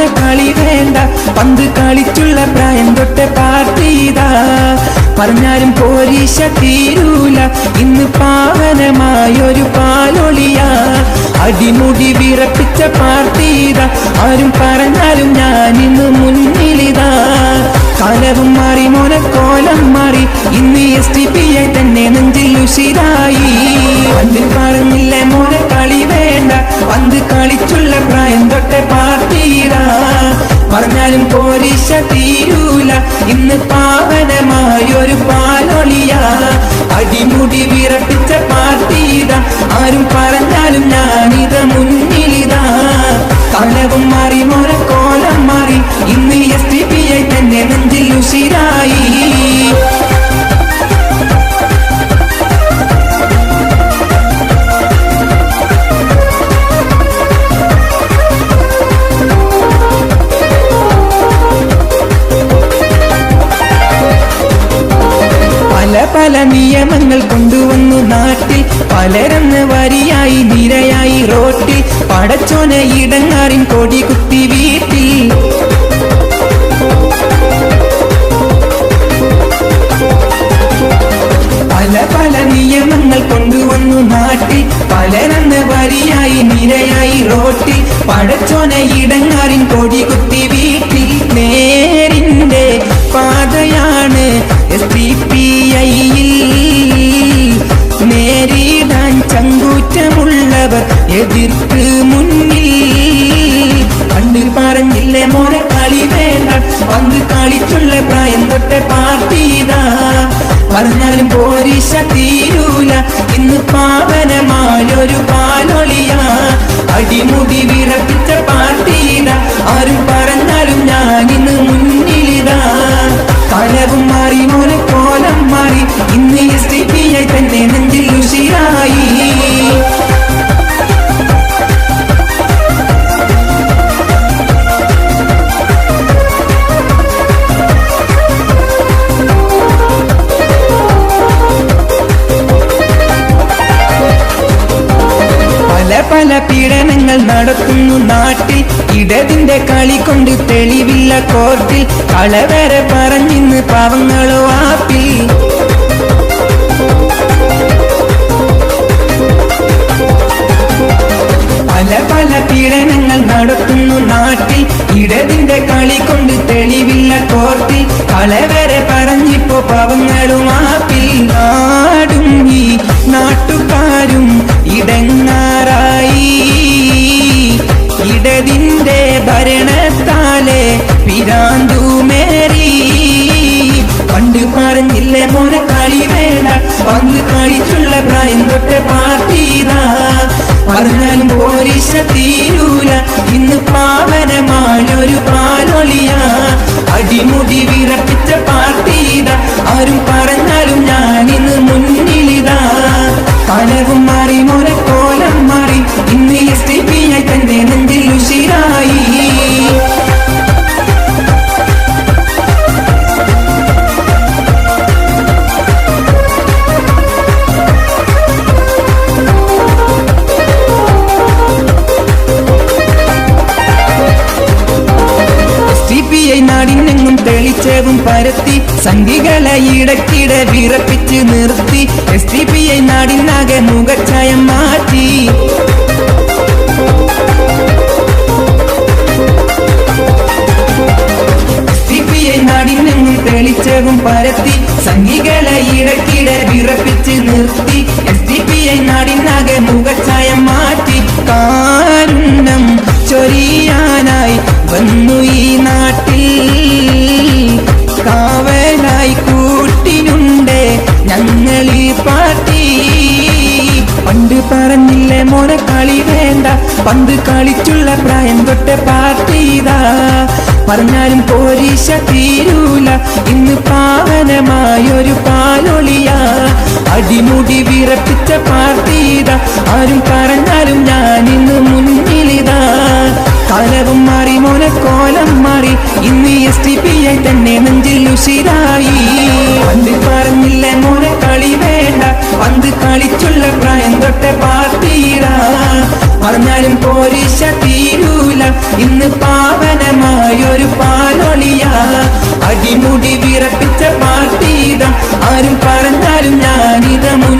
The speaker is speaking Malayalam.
മോനെ കളി വേണ്ട. പന്ത് കളിച്ചുള്ള പ്രായം തൊട്ട് പാർട്ടിതാ പറഞ്ഞാലും പോരീശ തീരൂല. ഇന്ന് പാവനമായൊരു പാലൊളിയ. അടിമുടി വിറപ്പിച്ച പാർട്ടിത ആരും പറഞ്ഞാലും ഞാൻ ഇന്ന് മുന്നിലിതാ. കാലവും മാറി കോലം മാറി. ഇന്ന് എസ് ടി പി ഐ തന്നെ നെഞ്ചിൽ ഉഷിരായി പണ്ടിൽ പറഞ്ഞില്ലേ മോനെ കളി വേണ്ട. പന്ത് കളിച്ചുള്ള പ്രായം തൊട്ട് പാർട്ടിയിടാ പറഞ്ഞാലും പോരിശ തീരൂല. ഇന്ന് പാവനമായൊരു പാലൊളിയ. അടിമുടി വിറപ്പിച്ച പാർട്ടിയിത. ആരും പറഞ്ഞാലും ഞാനിത മുന്നിലിതാ. തലവും മാറി പലരെന്ന് വരിയായി നിരയായി റോട്ടിൽ പടച്ചോന ഇടങ്ങാറിൻ കൊടി കുത്തി പന്ത് കളിച്ചുള്ള പ്രായം തൊട്ട് പാർട്ടിതാ പറഞ്ഞാലും പോരിശ തീരൂല. ഇന്ന് പാവനമായൊരു പാലൊളിയ. അടിമുടി നടത്തുന്നു നാട്ടിൽ. ഇടതിന്റെ കളി കൊണ്ട് തെളിവില്ല കോർട്ടിൽ. കളവേറെ പറഞ്ഞിന്ന് പാവങ്ങളോ ആപ്പിൽ. വേണ്ട കഴിച്ചുള്ള പ്രായം തൊട്ട് പാർട്ടീതാ. പറഞ്ഞാലും പോലീശ തീരൂല. ഇന്ന് പാവനമായൊരു പാലൊളിയ പരത്തി സംഘികളെ ഇടക്കിടെ വിറപ്പിച്ച് നിർത്തി എസ് ടി പി ഐ നാടിനാകെ മുഖച്ഛായം മാറ്റി. നാടിനെങ്ങും തെളിച്ചവും പരത്തി സംഘികളെ ഇടക്കിടെ വിറപ്പിച്ച് നിർത്തി എസ് ടി പി ഐ നാടിനാകെ മുഖച്ഛായം പന്ത് കളിച്ചുള്ള പ്രായം തൊട്ട് പാർട്ടി ഇതാ. പറഞ്ഞാലും പോരീശ തീരൂല. ഇന്ന് പാവനമായൊരു പാലൊളിയ അടിമുടി വിറപ്പിച്ച പാർട്ടിത ആരും പറഞ്ഞാലും ഞാൻ ഇന്ന് മുന്നിലിതാ. കാലവും മാറി മോനെ കോലം മാറി. ഇന്ന് എസ് ടി പി ഐ തന്നെ നെഞ്ചിൽ ഉശിരായി. പറഞ്ഞില്ലേ മോൻ മോനെ കളി വേണ്ട പന്ത് കളിച്ചുള്ള പ്രായം തൊട്ട് പാർട്ടിയിടാ പറഞ്ഞാലും പോലീശ തീരൂല. ഇന്ന് പാവനമായൊരു പാലൊളിയ. അടിമുടി വിറപ്പിച്ച പാർട്ടിയിതാ. ആരും പറഞ്ഞാലും ഞാനിത മുന്നിലിതാ